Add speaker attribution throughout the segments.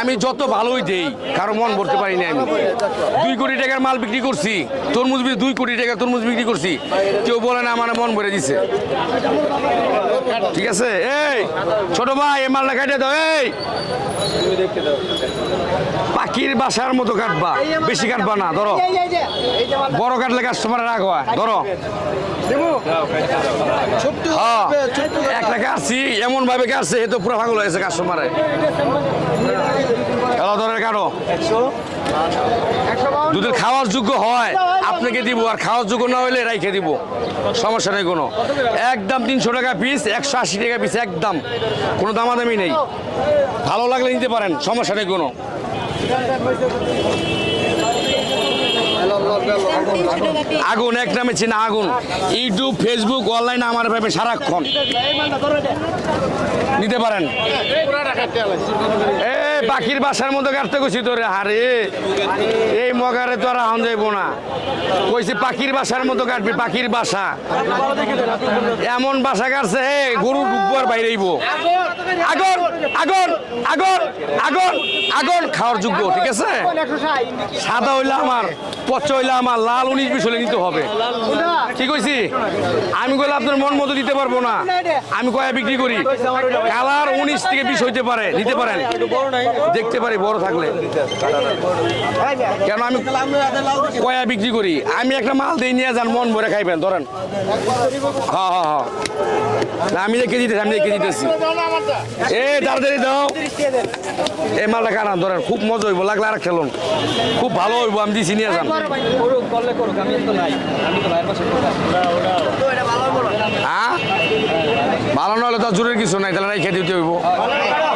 Speaker 1: আমি যত ভালোই দেই কারও মন ভরতে পারি না আমি। দুই কোটি টাকার মাল বিক্রি করছি তরমুজ দুই কোটি টাকা তরমুজ বিক্রি করছি। কেউ বলে না আমার মন ভরে দিছে। ঠিক আছে? এই ছোট ভাই এই মালটা কাটিয়ে দাও এই। পাখির বাসার মতো কাটবা বেশি কাটবা না ধরো। বড় কাটলে কাস্টমার রাখবা ধরো। হ্যাঁ, আসছি এমন ভাবে কাটছে এ তো পুরো পাগল হয়েছে কাস্টমারে কাটো। যদি খাওয়ার যোগ্য হয়, আপনাকে দিব, আর খাওয়ার যোগ্য না হলে দিব। সমস্যা নেই কোনো। একদম তিনশো টাকা পিস একশো আশি টাকা পিস একদম। কোনো দামাদামি নেই। ভালো লাগলে নিতে পারেন, সমস্যা নেই কোনো। আগুন, এক নামে চিনা আগুন। ইউটিউব ফেসবুক অনলাইনে আমার ভাবে সারাক্ষণ। নিতে পারেন। এ পাখির বাসার মতো কাটতে গেছি তোরে, হারে। এই মগারে তো আর আহন যাইব না। কইছি, পাখির বাসার মতো কাটবি, পাখির বাসা। এমন বাসা কাটছে, হে, গরু ডুববার বাইরে আইব। আগুন আগুন আগুন আগুন আগুন খাওয়ার যোগ্য, ঠিক আছে? সাদা হইলে আমার, পচা হইলে আমার, লাল উনিশ বিশ হলে নিতে হবে। কি কইছি আমি কইলে আপনার মন মতো দিতে পারব না। আমি কয়া বিক্রি করি? কালার উনিশ থেকে বিশ হইতে পারে, নিতে পারেন। দেখতে পারি, বড় থাকলে। কেন আমি কয়া বিক্রি করি? আমি একটা মাল দিয়ে নিয়ে যান, মন ভরে খাইবেন, ধরেন। হ্যাঁ হ্যাঁ হ্যাঁ। আমি রেখে দিতেছি আমি রেখে দিতেছি এ, তাড়াতাড়ি দাও। এই মালটা কাটান ধরেন, খুব মজা হইব, লাগলে আর খেলুন। খুব ভালো হইব, আমি দিছি, নিয়ে যান। হ্যাঁ ভালো নহলে তো জোরের কিছু নাই, তাহলে রেখে দিতে হইব। তাহলে রেখে দে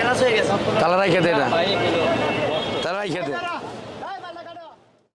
Speaker 1: এটা তাহলে রেখে দে